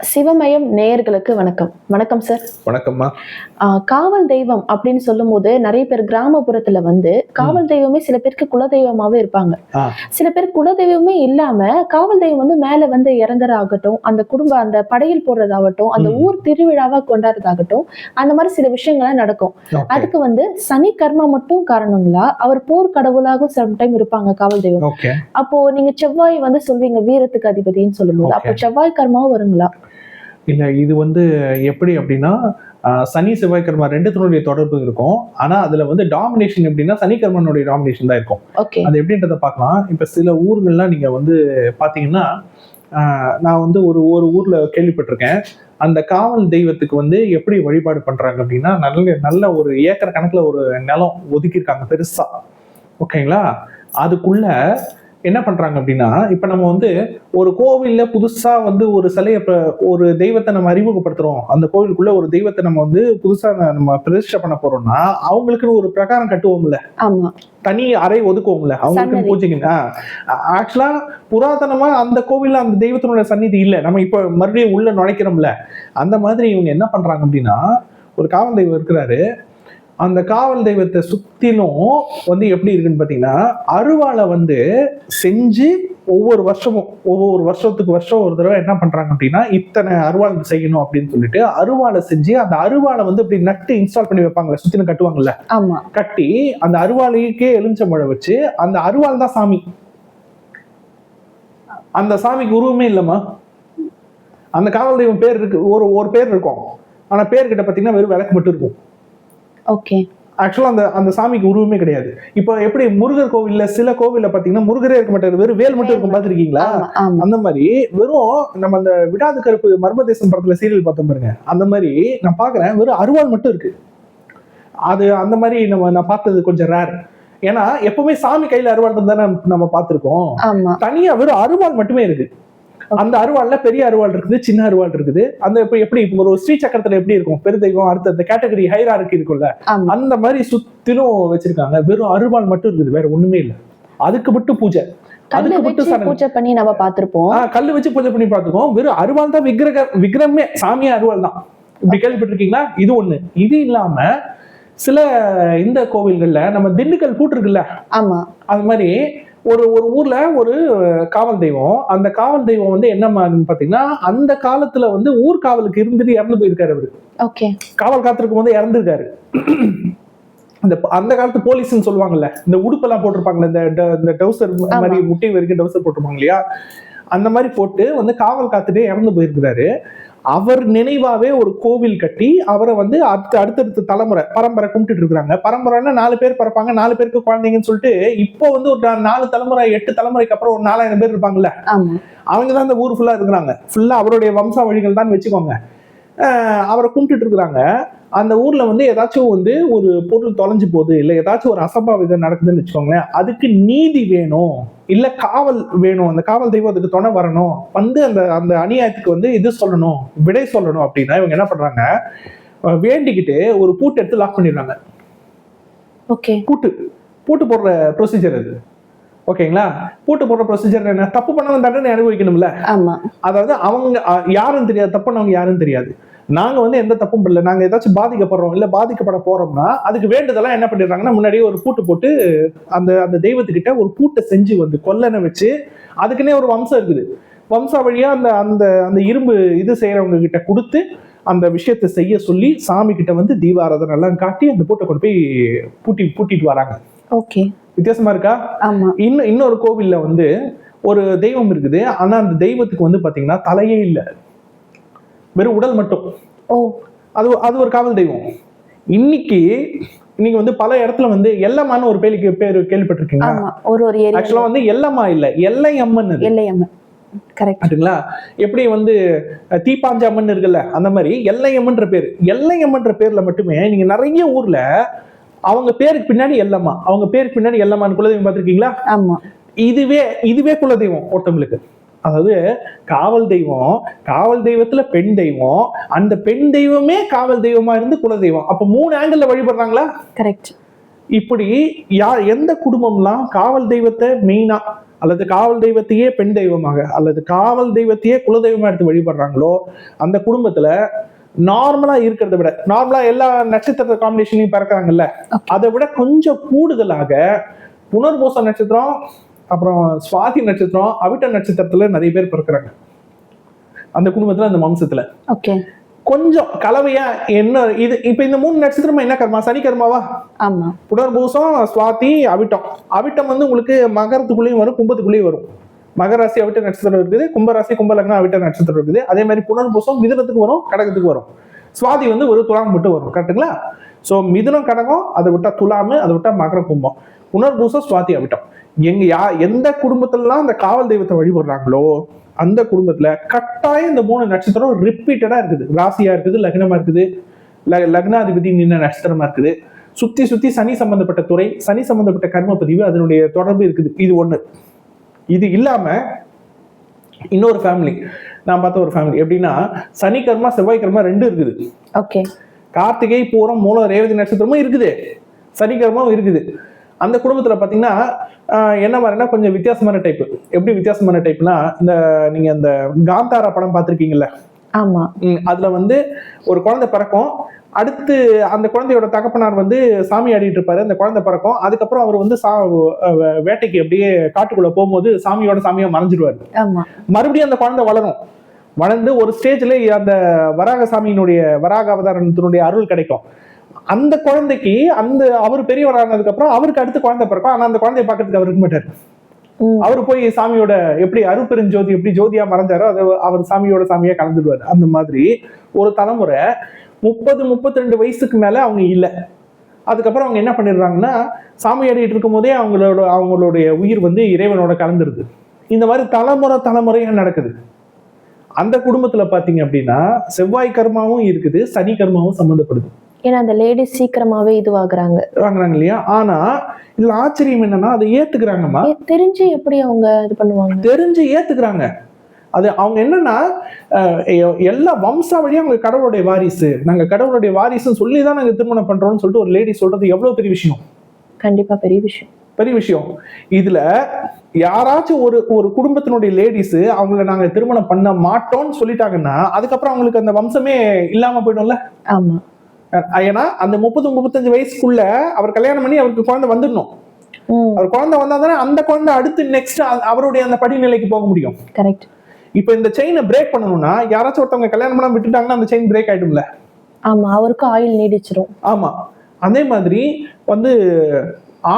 சிவமயம் நேயர்களுக்கு வணக்கம். வணக்கம் சார் வணக்கம்மா. காவல் தெய்வம் அப்படின்னு சொல்லும்போது நிறைய பேர் கிராமப்புறத்துல வந்து காவல் தெய்வமே சில பேருக்கு குலதெய்வமாவே இருப்பாங்க. சில பேர் குலதெய்வமே இல்லாம காவல் தெய்வம் வந்து மேல வந்து இறங்குறதாகட்டும் அந்த குடும்ப அந்த படையல் போடுறதாகட்டும் அந்த. ஊர் திருவிழாவா கொண்டாடுறதாகட்டும் அந்த மாதிரி சில விஷயங்கள்லாம் நடக்கும். அதுக்கு வந்து சனி கர்மா மட்டும் காரணங்களா அவர் போர் கடவுளாகவும் சம்டைம் இருப்பாங்க காவல் தெய்வம். அப்போ நீங்க செவ்வாய் வந்து சொல்வீங்க வீரத்துக்கு அதிபதின்னு சொல்லும்போது. அப்போ. செவ்வாய் கர்மாவும் வருங்களா? இல்ல இது வந்து எப்படி அப்படின்னா சனி செவ்வாய்க்கிழமை ரெண்டுத்தினுடைய தொடர்பு இருக்கும். ஆனா அதுல வந்து டாமினேஷன் எப்படின்னா சனிக்கிழமனுடைய டாமினேஷன் தான் இருக்கும். அது எப்படின்றத பார்க்கலாம். இப்ப சில ஊர்கள்லாம் நீங்க வந்து பாத்தீங்கன்னா நான் வந்து ஒரு ஒரு ஊர்ல கேள்விப்பட்டிருக்கேன். அந்த காவல் தெய்வத்துக்கு வந்து எப்படி வழிபாடு பண்றாங்க அப்படின்னா நல்ல நல்ல ஒரு ஏக்கர் கணக்குல ஒரு நிலம் ஒதுக்கியிருக்காங்க பெருசா. ஓகேங்களா? அதுக்குள்ள என்ன பண்றாங்க அப்படின்னா இப்ப நம்ம வந்து ஒரு கோவில்ல புதுசா வந்து ஒரு சிலையை ஒரு தெய்வத்தை நம்ம அறிமுகப்படுத்துறோம். அந்த கோவிலுக்குள்ள ஒரு தெய்வத்தை நம்ம வந்து புதுசா நம்ம பிரதிஷ்டை பண்ண போறோம்னா அவங்களுக்குன்னு ஒரு பிரகாரம் கட்டுவோம்ல. தனி அறை ஒதுக்குவோம்ல. அவங்களுக்கு. பூஜைக்கு. ஆக்சுவலா புராதனமா அந்த கோவில்ல அந்த தெய்வத்தினுடைய சந்நிதி இல்ல. நம்ம இப்ப மறுபடியும் உள்ள நுழைக்கிறோம்ல. அந்த மாதிரி இவங்க என்ன பண்றாங்க அப்படின்னா ஒரு காவல் தெய்வம் இருக்கிறாரு. அந்த காவல் தெய்வத்தை சுத்திலும் வந்து எப்படி இருக்குன்னு பாத்தீங்கன்னா அருவாளை வந்து செஞ்சு ஒவ்வொரு வருஷமும் ஒவ்வொரு வருஷத்துக்கு வருஷம் ஒரு தடவை என்ன பண்றாங்க அப்படின்னா இத்தனை அருவாள் செய்யணும் அப்படின்னு சொல்லிட்டு அருவாளை செஞ்சு அந்த அருவாளை வந்து இப்படி நட்டு இன்ஸ்டால் பண்ணி வைப்பாங்கல்ல சுத்திலும் கட்டுவாங்கல்ல. ஆமா. கட்டி அந்த அருவாளைக்கே எலுமிச்சம்பழம் வச்சு அந்த அருவாள் தான் சாமி. அந்த சாமிக்கு உருவமே இல்லம்மா. அந்த காவல் தெய்வம் பேர் இருக்கு ஒரு ஒரு பேர் இருக்கும். ஆனா பேர் கிட்ட பாத்தீங்கன்னா வெறும் விளக்கு மட்டும் இருக்கும். ஓகே ஆக்சுவலா அந்த அந்த சாமிக்கு உருவமே கிடையாது. இப்போ எப்படி முருகர் கோவில்ல சில கோவில்ல பாத்தீங்கன்னா முருகரே இருக்க மாட்டாரு. வெறும் வேல் மட்டும் இருக்கும் ஆமா அந்த மாதிரி வெறும் நம்ம அந்த விடாது கருப்பு மர்மதேசம் படத்துல சீரியல் பார்த்தோம் பாருங்க. அந்த மாதிரி நான் பாக்குறேன். வெறும் அருவாள் மட்டும் இருக்கு. அது அந்த மாதிரி நம்ம நான் பார்த்தது கொஞ்சம் ரேர் ஏன்னா எப்பவுமே சாமி கையில அருவாள் இருந்தா நம்ம- பார்த்திருக்கோம். ஆமா. தனியா வெறும் அருவாள் மட்டுமே இருக்கு. அந்த அருவாள்ல பெரிய அருவாள் இருக்குது சின்ன அருவாள் இருக்குது. அந்த எப்படி இப்போ ஒரு ஸ்ரீ சக்கரத்துல எப்படி இருக்கும்? பெருதெய்வம் அடுத்த அந்த கேட்டகரி ஹைரார்கி இருக்கும்ல. ஆமா. அந்த மாதிரி சுத்திலும் வச்சிருக்காங்க. வெறும் அருவாள் மட்டும் இருக்குது வேற ஒண்ணுமே இல்ல. அதுக்கு மட்டும் பூஜை. கல்லு வச்சு. பூஜை பண்ணி நம்ம பார்த்திருப்போம். கல்லு வச்சு பூஜை பண்ணி பார்த்துக்கோம் வெறும் அருவாள் தான் விக்கிரக விக்கிரமே சாமியா அருவாள் தான். இப்படி கேள்விப்பட்டிருக்கீங்களா? இது ஒண்ணு. இது இல்லாம சில இந்த கோவில்கள்ல நம்ம திண்டுக்கல் பூட்டு இருக்குல்ல? ஆமா. அது மாதிரி ஒரு ஒரு ஊர்ல ஒரு காவல் தெய்வம். அந்த காவல் தெய்வம் வந்து என்ன பாத்தீங்கன்னா அந்த காலத்துல வந்து ஊர் காவலுக்கு இருந்துட்டு இறந்து போயிருக்காரு அவரு. காவல் காத்திருக்கும் போது இறந்துருக்காரு. இந்த அந்த காலத்து போலீஸ்னு சொல்லுவாங்கல்ல இந்த உடுப்பெல்லாம் போட்டிருப்பாங்கல்ல இந்த இந்த டவுசர். மாதிரி முட்டை வரைக்கும் டவுசர் போட்டிருப்பாங்க இல்லையா? அந்த மாதிரி போட்டு வந்து காவல் காத்துட்டே இறந்து போயிருக்கிறாரு. அவர் நினைவாவே ஒரு கோவில் கட்டி அவரை வந்து அடுத்த அடுத்தடுத்த தலைமுறை பரம்பரை கும்பிட்டுட்டு இருக்காங்க பரம்பரைன்னா நாலு பேர் பிறப்பாங்க நாலு பேருக்கு குழந்தைங்கன்னு சொல்லிட்டு இப்போ வந்து ஒரு நாலு தலைமுறை எட்டு தலைமுறைக்கு அப்புறம் ஒரு நாலாயிரம் பேர் இருப்பாங்கல்ல? அவங்க தான் இந்த ஊர் ஃபுல்லா இருக்கிறாங்க. ஃபுல்லா அவருடைய வம்சாவழிகள் தான் வச்சுக்கோங்க. அவரை கும்பிட்டுட்டு இருக்கிறாங்க. அந்த ஊர்ல வந்து ஏதாச்சும் வந்து ஒரு பொருள் தொலைஞ்சு போகுது இல்ல ஏதாச்சும் ஒரு அசம்பாவிதம் நடக்குதுன்னு வச்சுக்கோங்களேன் அதுக்கு நீதி வேணும் இல்ல காவல் வேணும் அந்த காவல் தெய்வம் அதுக்கு துணை வரணும் வந்து அந்த அந்த அநியாயத்துக்கு வந்து இது சொல்லணும் விடை சொல்லணும் அப்படின்னா இவங்க என்ன பண்றாங்க? அஹ் வேண்டிக்கிட்டு ஒரு பூட்டு எடுத்து லாக் பண்ணிடுறாங்க. ஓகே. பூட்டு பூட்டு போடுற ப்ரொசீஜர் அது. ஓகேங்களா? பூட்டு போடுற ப்ரொசீஜர் என்ன? தப்பு பண்ணவன் தண்டனை அனுபவிக்கணும்ல. அதாவது அவங்க யாருன்னு தெரியாது தப்பு பண்ணவங்க யாருன்னு தெரியாது. நாங்க வந்து எந்த தப்பும் பண்ணல நாங்க ஏதாச்சும் பாதிக்கப்படுறோம் இல்ல பாதிக்கப்பட போறோம்னா அதுக்கு வேண்டுதெல்லாம் என்ன பண்ணிடுறாங்கன்னா முன்னாடியே ஒரு பூட்டு போட்டு அந்த அந்த தெய்வத்துக்கிட்ட ஒரு பூட்டை செஞ்சு வந்து கொல்லனை வச்சு அதுக்குன்னே ஒரு வம்சம் இருக்குது. வம்சா வழியா அந்த அந்த அந்த இரும்பு இது செய்யறவங்க கிட்ட கொடுத்து அந்த விஷயத்தை செய்ய சொல்லி சாமி கிட்ட வந்து தீபாராதனை எல்லாம் காட்டி அந்த பூட்டை கொண்டு போய் பூட்டி பூட்டிட்டு வராங்க. ஓகே. வித்தியாசமா இருக்கா? ஆமா. இன்னும் இன்னொரு கோவில்ல வந்து ஒரு தெய்வம் இருக்குது. ஆனா அந்த தெய்வத்துக்கு வந்து பாத்தீங்கன்னா தலையே இல்ல. வெறும் உடல் மட்டும். ஓ. அது அது ஒரு காவல் தெய்வம். இன்னைக்கு இன்னைக்கு வந்து பல இடத்துல வந்து எல்லம்மான்னு ஒரு பேருக்கு பேர் கேள்விப்பட்டிருக்கீங்களா ஆமா ஒரு ஒரு ஆக்சுவலா வந்து எல்லம்மா இல்ல எல்லை அம்மன் அது. எல்லையம்மன். கரெக்ட் ஆட்டுங்களா எப்படி வந்து அஹ், தீப்பாஞ்ச அம்மன் இருக்குல்ல அந்த மாதிரி எல்லையம்மன்ற பேர். எல்லையம்மன்ற பேர்ல மட்டுமே நீங்க நிறைய ஊர்ல அவங்க பேருக்கு பின்னாடி எல்லம்மா. அவங்க பேருக்கு பின்னாடி எல்லம்மான்னு குலதெய்வம் பார்த்திருக்கீங்களா ஆமா. இதுவே இதுவே குலதெய்வம் ஒருத்தவங்களுக்கு. அதாவது காவல் தெய்வம் காவல் தெய்வத்துல பெண் தெய்வம் அந்த பெண் தெய்வமே காவல் தெய்வமா இருந்து குலதெய்வம் அப்ப மூணு ஆங்கிள் வழிபடுறாங்களா? கரெக்ட் இப்படி யார் எந்த குடும்பம்லாம் காவல் தெய்வத்தை மெயினா அல்லது காவல் தெய்வத்தையே பெண் தெய்வமாக அல்லது காவல் தெய்வத்தையே குலதெய்வமா எடுத்து வழிபடுறாங்களோ அந்த குடும்பத்துல நார்மலா இருக்கிறத விட நார்மலா எல்லா நட்சத்திர காம்பினேஷனையும் பிறக்கிறாங்கல்ல. அதை விட கொஞ்சம் கூடுதலாக புனர்பூச நட்சத்திரம் அப்புறம் சுவாதி நட்சத்திரம் அவிட்ட நட்சத்திரத்துல நிறைய பேர் பிறக்கிறாங்க. அந்த குடும்பத்துல அந்த வம்சத்துல ஓகே. கொஞ்சம் கலவையா என்ன இது இப்ப இந்த மூணு நட்சத்திரமா என்ன கர்மா? சனி கர்மாவா? ஆமா. புனர்பூசம் சுவாதி அவிட்டம். அவிட்டம் வந்து உங்களுக்கு மகரத்துக்குள்ளேயும் வரும் கும்பத்துக்குள்ளேயும் வரும். மகர ராசி அவிட்ட நட்சத்திரம் இருக்குது. கும்பராசி கும்பலக்னம் அவிட்ட நட்சத்திரம் இருக்குது. அதே மாதிரி புனர்பூசம் மிதுனத்துக்கு வரும் கடகத்துக்கு வரும். சுவாதி வந்து ஒரு துலாம் மட்டும் வரும் கரெக்ட்டுங்களா ஸோ மிதுனம் கடகம் அதை விட்டா துலாமு அதை விட்டா மகர கும்பம். புனர்பூசம் சுவாதி அவிட்டம். எங்க யா எந்த குடும்பத்திலலாம் அந்த காவல் தெய்வத்தை வழிபடுறாங்களோ அந்த குடும்பத்துல கட்டாயம் இந்த மூணு நட்சத்திரம் ரிப்பீட்டடா இருக்குது. ராசியா இருக்குது லக்னமா இருக்குது. லக்னாதிபதி நின்ன நட்சத்திரமா இருக்குது. சுத்தி சுத்தி சனி சம்பந்தப்பட்ட துறை சனி சம்பந்தப்பட்ட கர்ம பதிவு அதனுடைய தொடர்பு இருக்குது. இது ஒண்ணு. இது இல்லாம இன்னொரு ஃபேமிலி நான் பார்த்த ஒரு ஃபேமிலி எப்படின்னா சனி கர்மா செவ்வாய் கர்மா ரெண்டு இருக்குது. ஓகே கார்த்திகை பூரம் மூலம் ரேவதி நட்சத்திரமும் இருக்குது. சனிக்கிழமும் இருக்குது. அந்த குடும்பத்துல பாத்தீங்கன்னா ஆஹ், என்ன மாதிரினா கொஞ்சம் வித்தியாசமான டைப் எப்படி வித்தியாசமான டைப்னா இந்த நீங்க இந்த காந்தாரா படம் பார்த்திருக்கீங்கல்ல? ஆமா. ம், அதுல வந்து ஒரு குழந்தை பிறக்கும். அடுத்து அந்த குழந்தையோட தகப்பனார் வந்து சாமி ஆடிட்டு இருப்பாரு. அந்த குழந்தை பிறக்கும். அதுக்கப்புறம் அவர் வந்து சா வேட்டைக்கு அப்படியே காட்டுக்குள்ள போகும்போது சாமியோட சாமியா மறைஞ்சிடுவாரு ஆமா. மறுபடியும் அந்த குழந்தை வளரும். வளர்ந்து ஒரு ஸ்டேஜ்ல அந்த வராக சாமியினுடைய வராக அவதாரத்தினுடைய அருள் கிடைக்கும். அந்த குழந்தைக்கு அந்த அவர் பெரியவர் ஆனதுக்கு அப்புறம் அவருக்கு அடுத்து குழந்தை பிறக்கும். ஆனா அந்த குழந்தைய பார்க்கறதுக்கு அவர் இருக்க மாட்டார். அவர் போய் சாமியோட எப்படி அருப்பெருஞ்சோதி எப்படி ஜோதியா மறைஞ்சாரோ அது அவர் சாமியோட சாமியா கலந்துடுவார் அந்த மாதிரி ஒரு தலைமுறை முப்பது முப்பத்தி ரெண்டு வயசுக்கு மேல அவங்க இல்லை. அதுக்கப்புறம் அவங்க என்ன பண்ணிடுறாங்கன்னா சாமி ஆடிட்டு இருக்கும் போதே அவங்களோட அவங்களுடைய உயிர் வந்து இறைவனோட கலந்துருது. இந்த மாதிரி தலைமுறை தலைமுறையா நடக்குது. அந்த குடும்பத்துல பாத்தீங்க அப்படின்னா செவ்வாய் கர்மாவும் இருக்குது சனி கர்மாவும் சம்மந்தப்படுது. ஏன்னா அந்த லேடிஸ் சீக்கிரமாவே இதுவாகுறாங்க. வாங்குறாங்க இல்லையா ஆனா இதுல ஆச்சரியம் என்னன்னா அதை ஏத்துக்கிறாங்கம்மா. தெரிஞ்சு எப்படி அவங்க இது பண்ணுவாங்க? தெரிஞ்சு ஏத்துக்கிறாங்க. அது அவங்க என்னன்னா எல்லா வம்சாவழியும் அவங்க கடவுளுடைய வாரிசு. நாங்க கடவுளுடைய வாரிசுன்னு சொல்லி தான் நாங்க திருமணம் பண்றோம்னு சொல்லிட்டு ஒரு லேடி சொல்றது எவ்வளவு பெரிய விஷயம்? கண்டிப்பா பெரிய விஷயம். பெரிய விஷயம். இதுல யாராச்சும் ஒரு ஒரு குடும்பத்தினுடைய லேடிஸ் அவங்கள நாங்க திருமணம் பண்ண மாட்டோம்னு சொல்லிட்டாங்கன்னா அதுக்கப்புறம் அவங்களுக்கு அந்த வம்சமே இல்லாம போயிடும்ல? ஆமா. ஏன்னா அந்த முப்பது முப்பத்தஞ்சு வயசுக்குள்ள அவர் கல்யாணம் பண்ணி அவருக்கு குழந்தை வந்துடணும். அவர் குழந்தை வந்தா தானே அந்த குழந்தை அடுத்து நெக்ஸ்ட் அவருடைய அந்த படிநிலைக்கு போக முடியும். கரெக்ட் இப்போ இந்த செயினை பிரேக் பண்ணணும்னா யாராச்சும் ஒருத்தவங்க கல்யாணம் பண்ணாம விட்டுட்டாங்கன்னா அந்த செயின் பிரேக் ஆயிடும்ல? ஆமா அவருக்கும் ஆயில் நீடிச்சிரும். ஆமா. அதே மாதிரி வந்து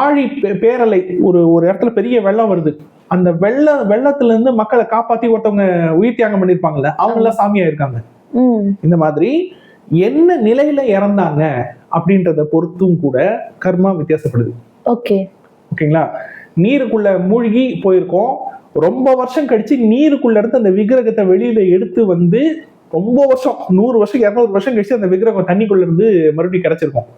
ஆழி பேரலை ஒரு ஒரு இடத்துல பெரிய வெள்ளம் வருது. அந்த வெள்ள வெள்ளத்துல இருந்து மக்களை காப்பாத்தி ஒருத்தவங்க உயிர் தியாகம் பண்ணிருப்பாங்கல்ல அவங்க எல்லாம் சாமியா இருக்காங்க இந்த மாதிரி என்ன நிலையில இறந்தாங்க அப்படின்றத பொறுத்தும் கூட கர்மா வித்தியாசப்படுது. ஓகே. ஓகேங்களா? நீருக்குள்ள மூழ்கி போயிருக்கோம். ரொம்ப வருஷம் கழிச்சு நீருக்குள்ள இருந்து அந்த விக்கிரகத்தை வெளியில எடுத்து வந்து ரொம்ப வருஷம் நூறு வருஷம் இரநூறு வருஷம் கழிச்சு அந்த விக்கிரகம் தண்ணிக்குள்ள இருந்து மறுபடியும் கிடைச்சிருக்கும்.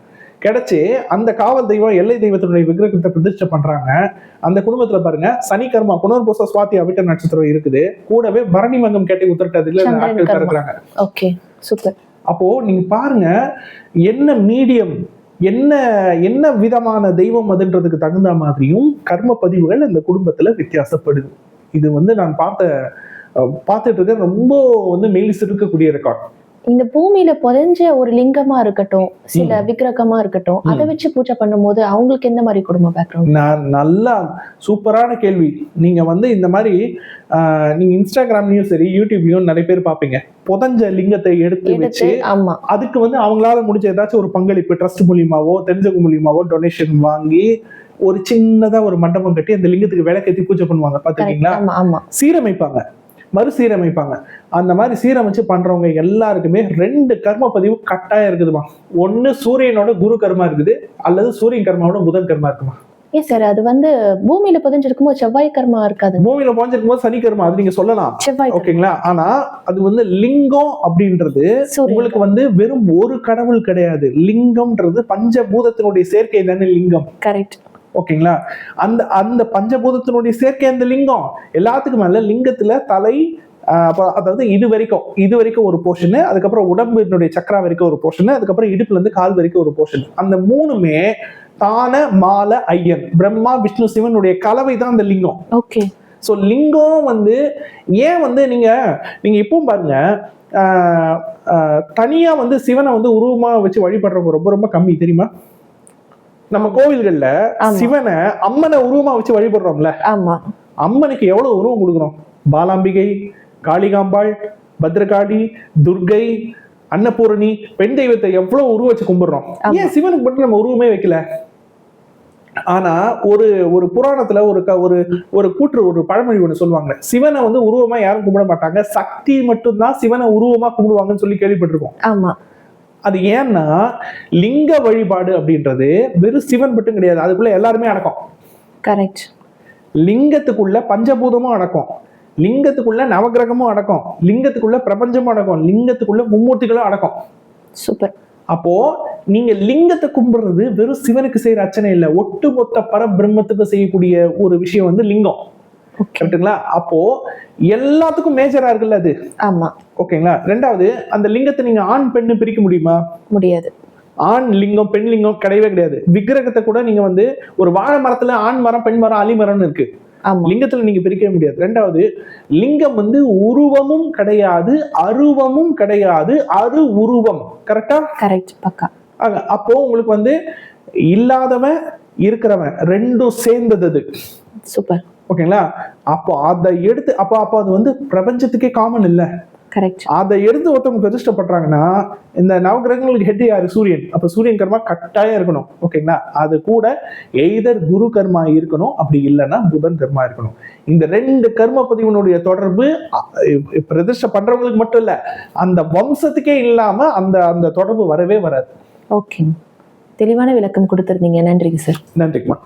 கிடைச்சு அந்த காவல் தெய்வம் எல்லை தெய்வத்தினுடைய விக்கிரகத்தை பிரதிஷ்டை பண்றாங்க. அந்த குடும்பத்துல பாருங்க சனி கர்மா புனர்பூச சுவாதி அவிட்ட நட்சத்திரம் இருக்குது. கூடவே பரணி மங்கம் கேட்டி உத்தரட்டதுல ஆட்கள். பிறக்கிறாங்க ஓகே சூப்பர். அப்போ நீங்க பாருங்க என்ன மீடியம் என்ன என்ன விதமான தெய்வம் அதுன்றதுக்கு தகுந்த மாதிரியும் கர்ம பதிவுகள் இந்த குடும்பத்துல வித்தியாசப்படுது. இது வந்து நான் பார்த்த பார்த்துட்டு இருக்க ரொம்ப வந்து மெயில்ஸ் இருக்கக்கூடிய ரெக்கார்ட் இந்த பூமியில புதைஞ்ச ஒரு லிங்கமா இருக்கட்டும் சில விக்கிரகமா இருக்கட்டும் அதை வச்சு பூஜை பண்ணும்போது அவங்களுக்கு எந்த மாதிரி குடும்ப பேக்ரவுண்ட் நான் நல்லா சூப்பரான கேள்வி. நீங்க வந்து இந்த மாதிரி நீங்க இன்ஸ்டாகிராம்லயும் சரி யூடியூப்லயும் நிறைய பேர் பார்ப்பீங்க. புதஞ்ச லிங்கத்தை எடுத்து வச்சு ஆமா. அதுக்கு வந்து அவங்களால முடிஞ்ச ஏதாச்சும் ஒரு பங்களிப்பு ட்ரஸ்ட் மூலியமாவோ தெரிஞ்சவங்க மூலியமாவோ டொனேஷன் வாங்கி ஒரு சின்னதா ஒரு மண்டபம் கட்டி அந்த லிங்கத்துக்கு விளக்கேத்தி பூஜை பண்ணுவாங்க. பாத்துருக்கீங்களா சீரமைப்பாங்க. மறுசீரமைப்பாங்க. அந்த மாதிரி சீரமைச்சு பண்றவங்க எல்லாருக்குமே ரெண்டு கர்ம பதிவு கட்டாயம் இருக்குதுமா. ஒண்ணு சூரியனோட குரு கர்மா இருக்குது அல்லது சூரியன் கர்மாவோட புதன் கர்மா இருக்குமா? ஏன் சார் அது வந்து பூமியில புதைஞ்சிருக்கும் போது செவ்வாய் கர்மா இருக்காது. பூமியில பாஞ்சிருக்கும் போது சனி கர்மா அது நீங்க சொல்லலாம். செவ்வாய். ஓகேங்களா? ஆனா அது வந்து லிங்கம் அப்படின்றது உங்களுக்கு வந்து வெறும் ஒரு கடவுள் கிடையாது. லிங்கம்ன்றது பஞ்சபூதத்தினுடைய சேர்க்கை தானே லிங்கம். கரெக்ட் ஓகேங்களா? அந்த அந்த பஞ்சபூதத்தினுடைய சேர்க்கை அந்த லிங்கம்? எல்லாத்துக்கும் மேல லிங்கத்துல தலை அதாவது இது வரைக்கும் இது வரைக்கும் ஒரு போர்ஷனு அதுக்கப்புறம் உடம்பினுடைய சக்கரா வரைக்கும் ஒரு போர்ஷனு அதுக்கப்புறம் இடுப்புல இருந்து கால் வரைக்கும் ஒரு போர்ஷன் அந்த மூணுமே தான மால ஐயன். பிரம்மா விஷ்ணு சிவனுடைய கலவை தான் அந்த லிங்கம். ஓகே. ஸோ லிங்கம் வந்து ஏன் வந்து நீங்க நீங்க இப்பவும் பாருங்க ஆஹ், ஆஹ், தனியா வந்து சிவனை வந்து உருவமா வச்சு வழிபடுறவங்க ரொம்ப ரொம்ப கம்மி தெரியுமா? நம்ம கோவில்கள்ல. சிவனை அம்மனை உருவமா வச்சு வழிபடுறோம்ல. ஆமா. அம்மனுக்கு எவ்வளவு உருவம் கொடுக்குறோம் பாலாம்பிகை காளிகாம்பாள் பத்ரகாளி துர்கை அன்னபூரணி பெண் தெய்வத்தை எவ்வளவு உருவம் வச்சு கும்பிடுறோம். ஏன் சிவனுக்கு மட்டும் நம்ம உருவமே வைக்கல? ஆனா ஒரு ஒரு புராணத்துல ஒரு ஒரு ஒரு கூற்று ஒரு பழமொழி ஒண்ணு சொல்லுவாங்க. சிவனை வந்து உருவமா யாரும் கும்பிட மாட்டாங்க. சக்தி மட்டும்தான் சிவனை உருவமா கும்பிடுவாங்கன்னு சொல்லி கேள்விப்பட்டிருக்கோம். ஆமா. அது ஏன்னா லிங்க வழிபாடு அப்படின்றது வெறும் சிவன் மட்டும் கிடையாது. அதுக்குள்ள எல்லாருமே அடக்கம். கரெக்ட் லிங்கத்துக்குள்ள பஞ்சபூதமும் அடக்கம். லிங்கத்துக்குள்ள நவகிரகமும் அடக்கம். லிங்கத்துக்குள்ள பிரபஞ்சமும் அடக்கம். லிங்கத்துக்குள்ள மும்மூர்த்திகளும் அடக்கம். சூப்பர் அப்போ நீங்க லிங்கத்தை கும்பிடுறது வெறும் சிவனுக்கு செய்யற அர்ச்சனை இல்ல. ஒட்டுமொத்த பரபிரம்மத்துக்கு செய்யக்கூடிய ஒரு விஷயம் வந்து லிங்கம். ஓகே கரெக்ட்டுங்களா? அப்போ எல்லாத்துக்கும் மேஜரா இருக்குல்ல அது? ஆமா. ஓகேங்களா? ரெண்டாவது அந்த லிங்கத்தை நீங்க ஆண் பெண்ணு பிரிக்க முடியுமா? முடியாது. ஆண் லிங்கம் பெண் லிங்கம் கிடையவே கிடையாது. விக்கிரகத்தை கூட நீங்க வந்து ஒரு வாழை மரத்துல ஆண் மரம் பெண் மரம் அலி மரம்னு இருக்கு. லிங்கத்துல நீங்க பிரிக்கவே முடியாது. ரெண்டாவது லிங்கம் வந்து உருவமும் கிடையாது அருவமும் கிடையாது அரு உருவம். கரெக்டா கரெக்ட் பக்கா. அப்போ உங்களுக்கு வந்து இல்லாதவன் இருக்கிறவன் ரெண்டும் சேர்ந்தது அது. சூப்பர். ஓகேங்களா? அப்போ அதை எடுத்து அப்போ அப்போ அது வந்து பிரபஞ்சத்துக்கே காமன் இல்ல. கரெக்ட் அதை எடுத்து ஒருத்தவங்க பிரதிஷ்டை பண்றாங்கன்னா இந்த நவகிரகங்களுக்கு ஹெட் யாரு? சூரியன். அப்ப சூரியன் கர்மா கட்டாயம் இருக்கணும். ஓகேங்களா? அது கூட எய்தர் குரு கர்மா இருக்கணும் அப்படி இல்லைன்னா புதன் கர்மா இருக்கணும். இந்த ரெண்டு கர்ம பதிவனுடைய தொடர்பு பிரதிஷ்டை பண்றவங்களுக்கு மட்டும் இல்ல அந்த வம்சத்துக்கே இல்லாம அந்த அந்த தொடர்பு வரவே வராது. ஓகே தெளிவான விளக்கம் கொடுத்துருந்தீங்க. நன்றிங்க சார் நன்றிக்குமா